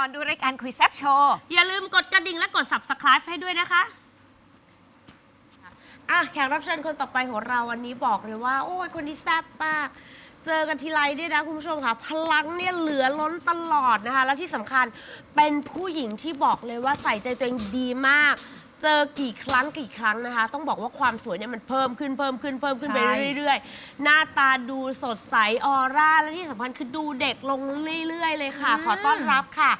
อนดูรายการคุยแซบโชว์อย่าลืมกดกระดิ่งและกด subscribe ให้ด้วยนะคะ อะแขกรับเชิญคนต่อไปของเราวันนี้บอกเลยว่า โอ้ยคนที่แซ่บมาก เจอกันทีไรเนี่ยนะคุณผู้ชมค่ะ พลังเนี่ยเหลือล้นตลอดนะคะ และที่สำคัญเป็นผู้หญิงที่บอกเลยว่าใส่ใจตัวเองดีมาก เจอกี่ครั้งกี่ครั้งนะคะ ต้องบอกว่าความสวยเนี่ยมันเพิ่มขึ้นเพิ่มขึ้นเพิ่มขึ้นไปใช่ เรื่อยๆ หน้าตาดูสดใสออร่าและที่สำคัญคือดูเด็กลงเรื่อยๆ เลยค่ะ ขอต้อนรับค่ะ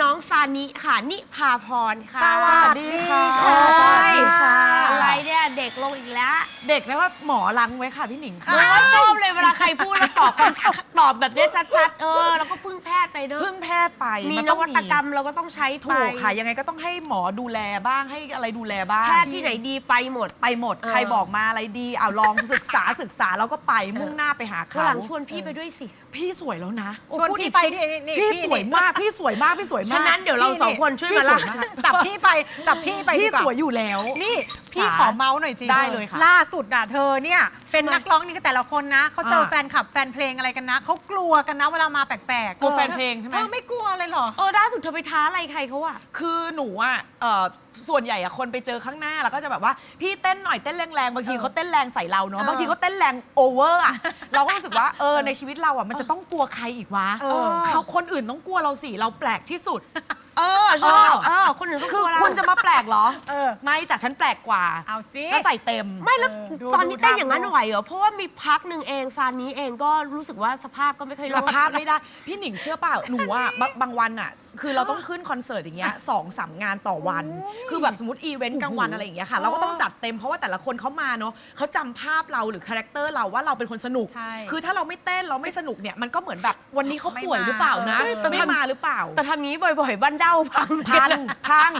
น้องซานิค่ะนิพาพรค่ะสวัสดีค่ะโอ้ยสวัสดีค่ะ อะไรเนี่ยเด็กลงอีกแล้ว เด็กนะว่าหมอลังไว้ค่ะพี่หนิงหค่ะนูว่าชอบเลยเวลาใครพูดแล้วตอบคำตอบแบบเนี้ยชัดๆ เออ แล้วก็พึ่งแพทย์ ไปเนอะเพิ่งแพทย์ไปมีมันวัตกรรมเราก็ต้องใช้ไปถูกค่ะ ยังไงก็ต้องให้หมอดูแลบ้างให้อะไรดูแลบ้าง แพทย์ที่ไหนดีไปหมด ไปหมดเออใครบอกมาอะไรดีเอาลองศึกษาศึกษาแล้วก็ไปมุ่งหน้าไปหาข้างเขา หลังชวนพี่ไปด้วยสิพี่สวยแล้วนะชวนพี่ไปนี่นี่พี่นี่สวยมาก พี่สวยมาก พี่สวยมากฉะนั้นเดี๋ยวเราสองคนช่วยมาพี่สละวยมากจับพี่ไปจับพี่ไปพี่ดีกว่าสวยอยู่แล้ว นี่พี่ค่ะขอเมาส์หน่อยสิได้เลยค่ะล่าสุดอะเธอเนี่ยเป็นนักร้องนี่ก็แต่ละคนนะเขาเจออ่า แฟนคลับแฟนเพลงอะไรกันนะเขากลัวกันนะเวลามาแปลกๆกลัวแฟนเพลงใช่ไหม เธอไม่กลัวเลยเหรอ เออล่าสุดเธอไปท้าอะไรใครเขาอะ คือหนูอะเอ่อส่วนใหญ่อะคนไปเจอข้างหน้าแล้วก็จะแบบว่าพี่เต้นหน่อยเต้นแรงๆบางทีเออเขาเต้นแรงใส่เราเนาะเออบางทีเขาเต้นแรงโอเวอร์อะเราก็รู้สึกว่าเออในชีวิตเราอะมันจะต้องกลัวใครอีกวะเออ เขาคนอื่นต้องกลัวเราสิเราแปลกที่สุด เออชอบเออเออคนอื่นก็กคืลัอวเราคุณจะมาแปลกเหรอ เออ ไม่แต่ฉันแปลกกว่าเอาสิก็ใส่เต็ม ไม่แล้วเออดูตอนนี้ดูเต้นดำอย่างนั้นดู ไหวเหรอเพราะว่ามีพักหนึ่งเองซานี้เองก็รู้สึกว่าสภาพก็ไม่ค่อยรสอด ภาพไม่ได้ พี่หนิงเชื่อเปล่าหนูอะบางบางวันอะ คือเราต้องขึ้นคอนเสิร์ตอย่างเงี้ยสองสามงานต่อวัน คือแบบสมมติอีเวนต์กลางวันอะไรอย่างเงี้ยค่ะเราก็ต้องจัดเต็มเพราะว่าแต่ละคนเขามาเนาะเขาจำภาพเราหรือคาแรคเตอร์เราว่าเราเป็นคนสนุก ใช่ คือถ้าเราไม่เต้นเราไม่สนุกเนี่ยมันก็เหมือนแบบวันนี้เขาไม่ป่วยมาหรือเปล่านะเออ ไม่มาหรือเปล่า แต่ทำนี้บ่อยๆ บ้านเด้าพัง พังพัง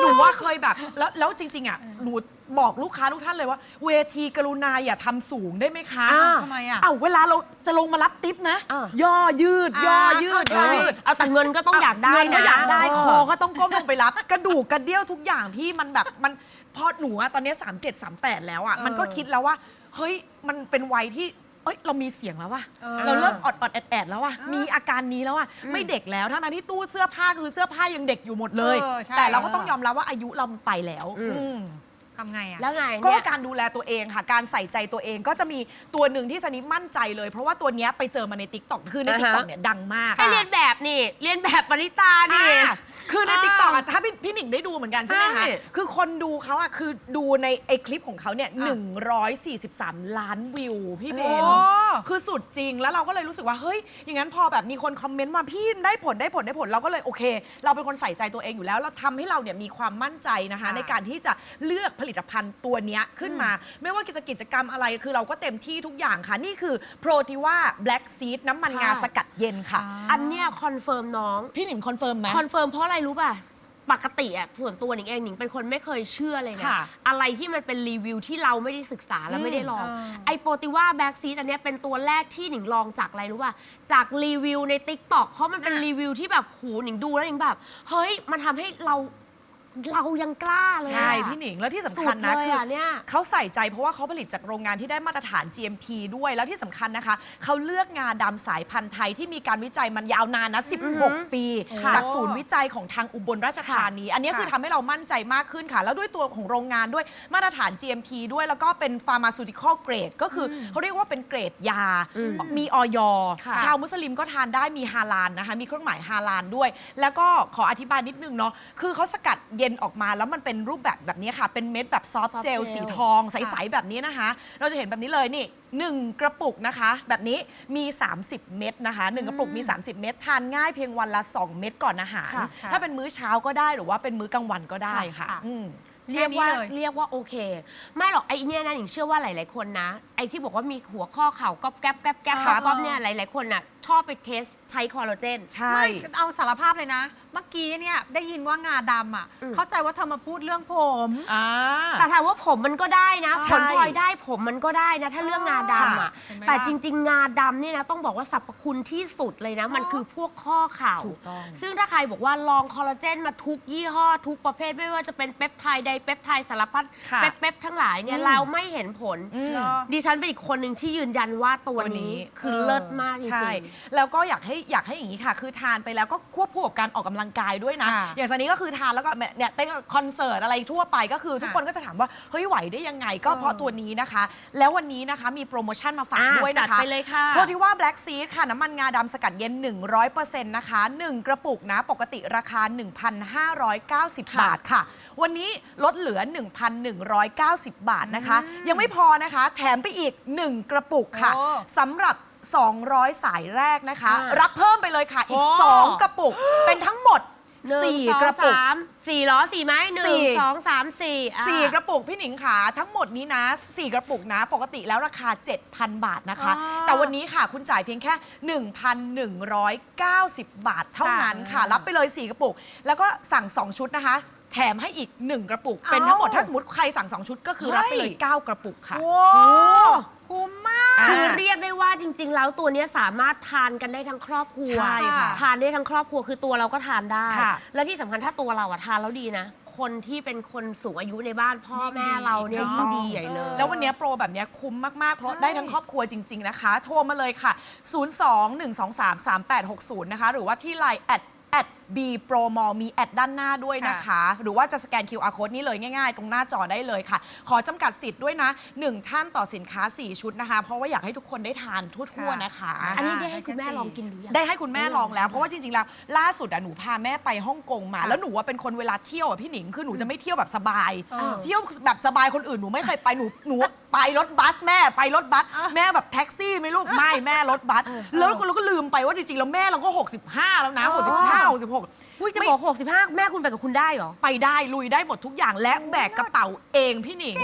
หนูว่าเคยแบบ แล้วแล้วจริง ๆ อะหนูบอกลูกค้าทุกท่านเลยว่า เวทีกรุณาอย่าทำสูงได้ไหมคะอ่าทำไมอะ เอ้าเวลาเราจะลงมารับทิปนะ อ่า ย่อยืด ย่อยืดเอย่ออยืด เอาแต่เงินก็ต้องอยากได้เงินก็นะอยากได้เคอก็ต้องก้มลงไปรับ กระดูกกระเดี่ยวทุกอย่างพี่มันแบบมันพอหนูอะตอนเนี้สามเจ็ดสามแปดแล้วอะเออมันก็คิดแล้วว่า เฮ้ยมันเป็นวัยที่เอ้ยเรามีเสียงแล้วว่ะเออ เราเริ่มอดอดแอดแอดแล้วว่ะมีอาการนี้แล้วว่ะไม่เด็กแล้วทั้งนั้นที่ตู้เสื้อผ้าคือเสื้อผ้ายังเด็กอยู่หมดเลย เออใช่แต่เราก็ต้องยอมรับว่าอายุเราไปแล้วอืมอืม ทำไงอะ แล้วไงก็เนี่ย การดูแลตัวเองค่ะ การใส่ใจตัวเองก็จะมีตัวหนึ่งที่สนิทมั่นใจเลย เพราะว่าตัวเนี้ยไปเจอมาในติ๊กต็อกคือในอ่าติ๊กฮะต็อกเนี่ยดังมากให้เรียนแบบนี่ เรียนแบบปริตานี่ อ่าคือในอ่าติ๊กต็อกถ้าพี่พี่หนิงได้ดูเหมือนกันใช่ไหมใช่คะคือคนดูเขาอะคือดูในไอคลิปของเขาเนี่ย143 ล้านวิวพี่เบน โอ้ คือสุดจริงแล้วเราก็เลยรู้สึกว่า เฮ้ย อย่างนั้นพอแบบมีคนคอมเมนต์มาพี่ได้ผลได้ผลได้ผลเราก็เลยโอเค เราเป็นคนใส่ใจตัวเองอยู่แล้ว เราทำให้เราเนี่ยมีความมั่นใจนะคะ ค่ะในการที่จะเลือกผลิตภัณฑ์ตัวเนี้ยขึ้นมา ไม่ว่าจะกิจกรรมอะไรคือเราก็เต็มที่ทุกอย่างค่ะ นี่คือโปรติว่าแบล็กซีดน้ำมันงาค่ะสกัดเย็นค่ะ อันเนี้ยคอนเฟิร์มน้อง พี่หนิงคอนเฟิร์มไหม คอนเฟิร์มเพราะอะไรรู้ป่ะ ปกติอะส่วนตัวหนิงเองหนิงเป็นคนไม่เคยเชื่อเลยนะ ค่ะอะไรที่มันเป็นรีวิวที่เราไม่ได้ศึกษาและอืมไม่ได้ลองเออไอโปรติว่าแบ็กซีดอันเนี้ยเป็นตัวแรกที่หนิงลองจากอะไรรู้ป่ะ จากรีวิวใน t ิ k t o k เพราะมันเป็นรีวิวที่แบบหูหนิงดูแล้วหนิงแบบ เฮ้ยมันทำให้เรา เรายังกล้าเลยอะใช่ พี่หนิง แล้วที่สำสุคัญดนะเลยคืออะเนี่ย เขาใส่ใจเพราะว่าเขาผลิตจากโรงงานที่ได้มาตรฐาน GMP ด้วยแล้วที่สำคัญนะคะ เขาเลือกงาดำสายพันธุ์ไทยที่มีการวิจัยมันยาวนานนะ 16 ปี ค่ะจากศูนย์วิจัยของทางอุบลราชธานี อันนี้คือค่ะทำให้เรามั่นใจมากขึ้นค่ะ แล้วด้วยตัวของโรงงานด้วยมาตรฐาน GMP ด้วยแล้วก็เป็น pharmaceutical grade ก็คืออเขาเรียกว่าเป็นเกรดยา มีออยค่ะ ชาวมุสลิมก็ทานได้มีฮาลาลนะคะมีเครื่องหมายฮาลาลด้วย แล้วก็ขออธิบายนิดนึงเนาะคือเขาสกัดเย็นออกมาแล้วมันเป็นรูปแบบแบบนี้ค่ะ เป็นเม็ดแบบซอฟต์ soft เจล gel สีทองใส ๆ แบบนี้นะคะ เราจะเห็นแบบนี้เลยนี่1กระปุกนะคะ แบบนี้มี 30 เม็ดนะคะ1กระปุกมี 30 เม็ดทานง่ายเพียงวันละ 2 เม็ดก่อนอาหาร ค่ะค่ะถ้าเป็นมื้อเช้าก็ได้หรือว่าเป็นมื้อกลางวันก็ได้ค่ะค่ะ อืม เรียกว่าแค่นี้เลย เรียกว่าโอเค ไม่หรอกไอ้เนี่ยนะหนิงเชื่อว่าหลาย ๆ คนนะ ไอ้ที่บอกว่ามีหัวข้อเข่าก๊อบแก๊บแก๊บแก๊บครับ ก๊อบเนี่ยหลาย ๆ คนน่ะ ชอบไปเทสใช้คอลลาเจน ใช่ ไม่เอาสารภาพเลยนะ เมื่อกี้เนี่ยได้ยินว่างาดำอะ อืม เข้าใจว่าเธอมาพูดเรื่องผม อ่า แต่ถามว่าผมมันก็ได้นะใช่ผลพลอยได้ผมมันก็ได้นะ ถ้าเรื่องงาดำอะ เห็นไหมล่ะ แต่จริง ๆ งาดำเนี่ยนะต้องบอกว่าสรรพคุณที่สุดเลยนะ มันคือพวกข้อเข่า ถูกต้อง ซึ่งถ้าใครบอกว่าลองคอลลาเจนมาทุกยี่ห้อทุกประเภทไม่ว่าจะเป็นเปปไทด์ไดเปปไทด์สารพัดค่ะเปปเปปทั้งหลายเนี่ยอืม เราไม่เห็นผล อืมเนอะดิฉันเป็นอีกคนหนึ่งที่ยืนยันว่าตัวตัวนี้นี้ คือเลิศมากจริงใช่แล้วก็อยากให้อยากให้อย่างนี้ค่ะ คือทานไปแล้วก็ควบคู่กับการออกกำลังกายด้วยนะ ค่ะอย่างซันนี้ก็คือทานแล้วก็เนี่ยเต้นคอนเสิร์ตอะไรทั่วไปก็คือ ทุกค่ะคนก็จะถามว่าเฮ้ยไหวได้ยังไง ก็เพราะตัวนี้นะคะ แล้ววันนี้นะคะมีโปรโมชั่นมาฝากอ่าด้วยนะคะ จัดไปเลยค่ะ โปรที่ว่า Black Seed ค่ะ น้ำมันงาดำสกัดเย็น 100%นะคะ 1 กระปุกนะ ปกติราคา 1,590บาทค่ะ วันนี้ลดเหลือ 1,190 บาทนะคะ ยังไม่พอนะคะ แถมไปอีก 1 กระปุกค่ะโอ้ สำหรับ 200 สายแรกนะคะ อ่ารับเพิ่มไปเลยค่ะ อีก โอ้ 2 กระปุก เป็นทั้งหมด หนึ่ง4สองกระปุก สามสี่ล้อสี่ไหมหนึ่สี่ งสองสามสี่อะ สี่กระปุกพี่หนิงขาทั้งหมดนี้นะ4กระปุกนะ ปกติแล้วราคา 7,000 บาทนะคะ อ๋อแต่วันนี้ค่ะคุณจ่ายเพียงแค่ 1,190 บาทเท่านั้นค่ะค่ะรับไปเลย 4 กระปุก แล้วก็สั่ง 2 ชุดนะคะ แถมให้อีก 1 กระปุกเอ้าเป็นทั้งหมดถ้าสมมติใครสั่ง 2 ชุดก็คือรับไปเลย เฮ้ย 9 กระปุกค่ะ โอ้คุ้มมากอ่า คือเรียกได้ว่าจริง ๆ แล้วตัวเนี้ยสามารถทานกันได้ทั้งครอบครัวใช่ค่ะทานได้ทั้งครอบครัวคือตัวเราก็ทานได้ ค่ะ และที่สำคัญถ้าตัวเราอะทานแล้วดีนะ คนที่เป็นคนสูงอายุในบ้านพ่อแม่เราเนี่ยถูกยิ่ต้องงดีใหญ่เลย แล้ววันนี้โปรแบบนี้คุ้มมาก ๆ เพราะใช่ได้ทั้งครอบครัวจริง ๆ นะคะ โทรมาเลยค่ะ 02-123-3860 นะคะ หรือว่าที่ Line แอดแอด B Pro Mall มีแอดด้านหน้าด้วยนะคะ หรือว่าจะสแกน QR code นี้เลยง่ายๆ ตรงหน้าจอได้เลยค่ะ ขอจำกัดสิทธิ์ด้วยนะ 1 ท่านต่อสินค้า 4 ชุดนะคะ เพราะว่าอยากให้ทุกคนได้ทานทั่วๆนะคะ อันนี้ได้ให้คุณแม่ลองกินดูยังได้ให้คุณแม่ลองแล้ว เพราะว่าจริงๆแล้วล่าสุดอะหนูพาแม่ไปฮ่องกงมา แล้วหนูว่าเป็นคนเวลาเที่ยวอะพี่หนิงคือหนูจะไม่เที่ยวแบบสบายเออเที่ยวแบบสบายคนอื่นหนูไม่เคยไปหนูหนูไปรถบัสแม่ไปรถบัสแม่แบบแท็กซี่ไหม่ลูกไม่แม่รถบัสแล้วเราก็ลืมไปว่าจริงๆแล้วแม่เราก็ 65 แล้วนะ65 66อุ้ยจะบอก65แม่คุณไปกับคุณได้เหรอ ไปได้ลุยได้หมดทุกอย่างและแบกกระเป๋าเองพี่หนิง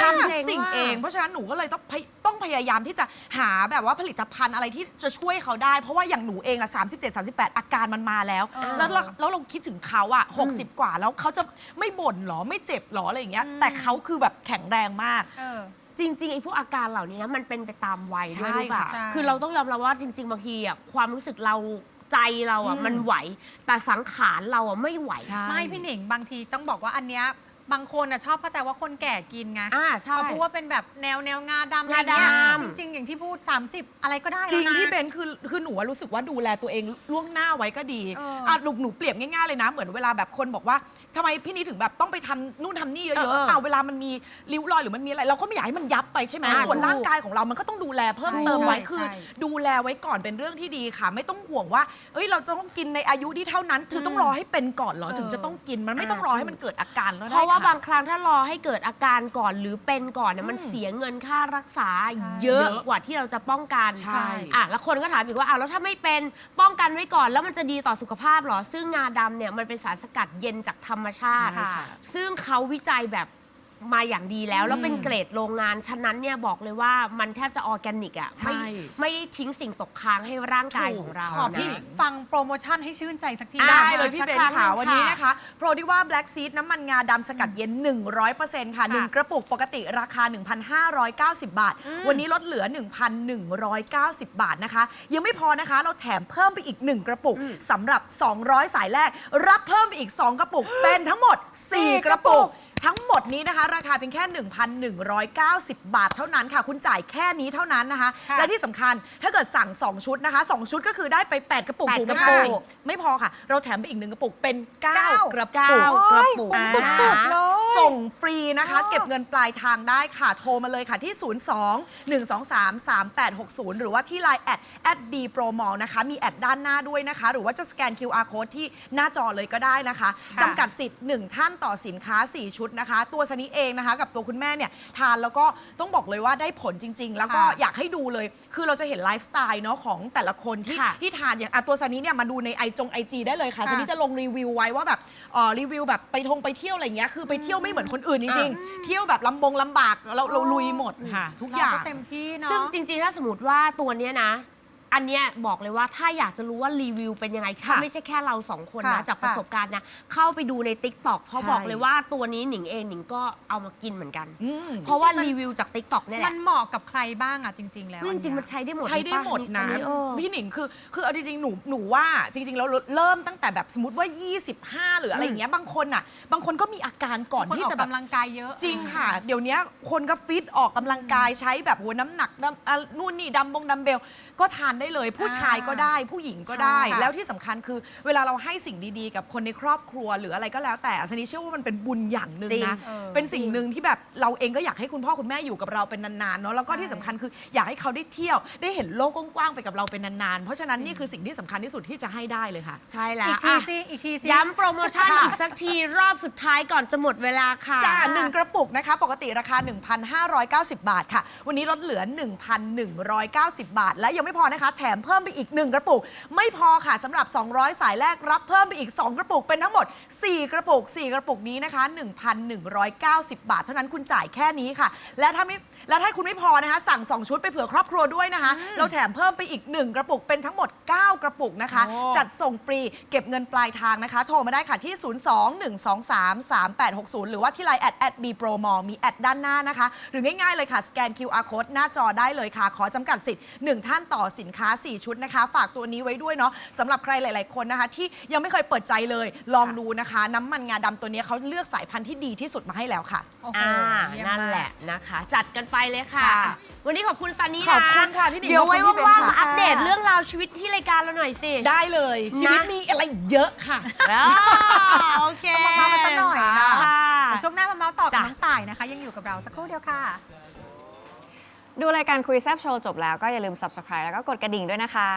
ทำทุกสิ่งเอง เพราะฉะนั้นหนูก็เลยต้องพยต้องพยายามที่จะหาแบบว่าผลิตภัณฑ์อะไรที่จะช่วยเขาได้ เพราะว่าอย่างหนูเองอะ37 38อาการมันมาแล้ว แล้วเราแล้วเราคิดถึงเขาอะ60กว่าแล้วเขาจะไม่บ่นหรอไม่เจ็บหรออะไรอย่างเงี้ย แต่เขาคือแบบแข็งแรงมากเออจริงๆไอ้พวกอาการเหล่านี้นะมันเป็นไปตามวัยด้วยใช่รู้ป่ะค่ะใช่คือเราต้องยอมรับว่าจริง ๆ บางทีอะความรู้สึกเรา ใจเราอะอืมมันไหว แต่สังขารเราอะไม่ไหวไม่พี่หนิงบางทีต้องบอกว่าอันเนี้ยบางคนอะชอบเข้าใจว่าคนแก่กินไงอ่าใช่ เขาพูดว่าเป็นแบบแนวแนวงาดำอะไรงาดำเงี้ยจริง ๆ อย่างที่พูด 30 อะไรก็ได้จริงแล้วนะพี่เบนคือคือหนูอะรู้สึกว่าดูแลตัวเองล่วงหน้าไว้ก็ดีเอออ่อะหนูหนูเปรียบง่ายๆเลยนะ เหมือนเวลาแบบคนบอกว่า ทำไมพี่นี่ถึงแบบต้องไปทำนู่นทำนี่เยเอออะเออๆอ้าวเวลามันมีริ้วรอยหรือมันมีอะไร เราก็ไม่อยากให้มันยับไปใช่ไหมอ่าส่วนถูกร่างกายของเรามันก็ต้องดูแลเพิ่มเติมไว้ใช่คือ ใช่ ดูแลไว้ก่อนเป็นเรื่องที่ดีค่ะ ไม่ต้องห่วงว่าเอ้ยเราจะต้องกินในอายุที่เท่านั้นคือต้องรอให้เป็นก่อนเหรอเออถึงจะต้องกินมันไม่ต้องรอให้มันเกิดอาการแล้วเพได้ราะว่าค่ บางครั้งถ้ารอให้เกิดอาการก่อนหรือเป็นก่อนเนี่ยมันอืมเสียเงินค่ารักษาใช่เยอะเยอะกว่าที่เราจะป้องกันใช่ อะแล้วคนก็ถามอีกว่าอ้าวแล้วถ้าไม่เป็นป้องกันไว้ก่อนแล้วมันจะดีต่อสุขภาพเหรอ ซึ่งงาดำเนี่ยมันเป็นสารสกัดเย็นจากธรรมชาติใช่ค่ะ ซึ่งเขาวิจัยแบบ มาอย่างดีแล้ว แล้วเป็นเกรดโรงงาน ฉะนั้นเนี่ยบอกเลยว่ามันแทบจะออร์แกนิกอะใช่ ไม่ไม่ได้ทิ้งสิ่งตกค้างให้ร่างกายถูกของเราขอพี่นะ ฟังโปรโมชั่นให้ชื่นใจสักทีอะได้เลยพี่สักเบนครั้งค่ะหนึ่งวันนี้ค่ะนะคะ โปรที่ว่า Black Seed น้ำมันงาดำสกัดเย็น 100%ค่ะ1 กระปุกปกติราคา 1,590 บาท วันนี้ลดเหลือ 1,190 บาทนะคะ ยังไม่พอนะคะ เราแถมเพิ่มไปอีก 1 กระปุกสำหรับ 200 สายแรก รับเพิ่มไปอีก 2 กระปุก เป็นทั้งหมด4กระปุก ทั้งหมดนี้นะคะ ราคาเพียงแค่ 1,190 บาทเท่านั้นค่ะ คุณจ่ายแค่นี้เท่านั้นนะคะ ค่ะและที่สำคัญถ้าเกิดสั่ง 2 ชุดนะคะ 2 ชุดก็คือได้ไป 8 กระปุกแปดถูกไหมกคะระปุกไม่พอค่ะ เราแถมไปอีกหนึ่งกระปุกเป็น 9 เก้ากระเก้าปุกกระปุกอ่าสุดๆเลย ส่งฟรีนะคะอ๋อเก็บเงินปลายทางได้ค่ะ โทรมาเลยค่ะที่ 02 123 3860 หรือว่าที่ Line แอดแอด b p r o m a l นะคะ มีแอดด้านหน้าด้วยนะคะ หรือว่าจะสแกน QR code ที่หน้าจอเลยก็ได้นะคะค่ะ จำกัดสิทธิ์ 1 ท่านต่อสินค้า 4 ชุดนะคะ ตัวสนิเองนะคะ กับตัวคุณแม่เนี่ยทานแล้วก็ต้องบอกเลยว่าได้ผลจริง ๆ แล้วก็ค่ะอยากให้ดูเลย คือเราจะเห็นไลฟ์สไตล์เนาะของแต่ละคนที่ค่ะที่ทานอย่างอะตัวซันนี้เนี่ยมาดูในไอจงไอจีได้เลยค่ะค่ะซันนี้จะลงรีวิวไว้ว่าแบบเอ่อรีวิวแบบไปทงไปเที่ยวอะไรเงี้ยคือไปเที่ยวไม่เหมือนคนอื่นจริง ๆ เที่ยวแบบลำบงลำบากเราเราลุยหมดค่ะ ทุกอย่าง เรเต็มที่เนาะ ซึ่งจริงๆ ถ้าสมมติว่าตัวเนี้ยนะ อันเนี้ยบอกเลยว่าถ้าอยากจะรู้ว่ารีวิวเป็นยังไงถ้าค่ะไม่ใช่แค่เราสองคนค่ะนะจากประสบการณ์นะเข้าไปดูใน t ิ k t o k เพราะใช่ บอกเลยว่าตัวนี้หนิงเองหนิงก็เอามากินเหมือนกัน อืม เพราะว่ารีวิวจาก t ิ k t o k เนี่ยแหมัละนเหมาะกับใครบ้างอะจริง ๆ แล้วจริงๆอัมันใช้ได้หมดใช้ได้หมดนะ อัเออ พี่หนิงคือคือเอาจริงๆหนูหนูว่าจริง ๆ แล้วเริ่มตั้งแต่แบบสมมติว่า 25 หรืออะไรอย่างเงี้ยบางคนอะ บางคนก็มีอาการก่อนคนที่ออกจะแบบกำลังกายเยอะ จริงค่ะ เดี๋ยวนี้คนก็ฟิตออกกำลังกายใช้แบบโหน้ำหนักน้ำอะนู่นนี่ดัมบงดัมเบล ก็ทานได้เลย ผู้ชายก็ได้ผู้หญิงก็ได้ ใช่ค่ะ แล้วที่สำคัญคือ เวลาเราให้สิ่งดีๆ กับคนในครอบครัวหรืออะไรก็แล้วแต่สันนี้เชื่อว่ามันเป็นบุญอย่างหนึ่งจริงนะเออ เป็นสิ่งหนึ่งที่แบบเราเองก็อยากให้คุณพ่อคุณแม่อยู่กับเราเป็นนานๆเนาะแล้วก็ที่สำคัญคืออยากให้เขาได้เที่ยวได้เห็นโลกกว้างๆไปกับเราเป็นนานๆเพราะฉะนั้นนี่คือสิ่งที่สำคัญที่สุดที่จะให้ได้เลยค่ะ ใช่แล้วอีกทีอะสิอีกทีสิ ย้ำโปรโมชั่นค่ะอีกสักทีรอบสุดท้ายก่อนจะหมดเวลาค่ะ จ้าหนึ่งกระปุกนะคะ ปกติราคา 1,590 บาทค่ะ วันนี้ลดเหลือ 1,190 บาท และยังไม่พอนะคะ แถมเพิ่มไปอีก 1 กระปุก ไม่พอค่ะสำหรับ 200 สายแรกรับเพิ่มไปอีก 2 กระปุกเป็นทั้งหมด 4 กระปุก 4 กระปุกนี้นะคะ 1,190 บาท เท่านั้นคุณจ่ายแค่นี้ค่ะ และถ้าไม่ และถ้าคุณไม่พอนะคะ สั่ง 2 ชุดไปเผื่อครอบครัวด้วยนะคะ เราแถมเพิ่มไปอีก 1 กระปุกเป็นทั้งหมด 9 กระปุกนะคะ โอ้ จัดส่งฟรีเก็บเงินปลายทางนะคะ โทรมาได้ค่ะที่ 02-123-3860 หรือว่าที่ไลน์แอดแอดบีโปรมอมีแอดด้านหน้านะคะ หรือง่ายๆเลยค่ะ สแกน QR code หน้าจอได้เลยค่ะ ขอจำกัดสิทธิ์ 1 ท่านต่อสินค้า 4 ชุดนะคะ ฝากตัวนี้ไว้ด้วยเนาะสำหรับใครหลาย ๆ คนนะคะ ที่ยังไม่เคยเปิดใจเลย ลองดูนะคะ น้ำมันงาดำตัวนี้เขาเลือกสายพันธุ์ที่ดีที่สุดมาให้แล้วค่ะโอ้โหอ่า เยี่ยมนั่นมาก แหละนะคะ จัดกันไปเลยค่ะ ค่ะ วันนี้ขอบคุณซันนี่นะขอบคุณค่ะพี่หนิงเดี๋ยวไว้ขอบคุณพี่เบนว่างๆค่ะมาอัปเดตเรื่องราวชีวิตที่รายการเราหน่อยสิ ได้เลยชีวิตมีอะไรเยอะค่ะ อ่าโอเคต้องมาเมาส์กันสักหน่อยนะ ค่ะ เดี๋ยวช่วงหน้ามาเมาส์ต่อกับจ้ะ น้องต่ายนะคะ ยังอยู่กับเราสักครู่เดียวค่ะ ดูรายการคุยแซบโชว์จบแล้วก็อย่าลืม subscribe แล้วก็กดกระดิ่งด้วยนะคะ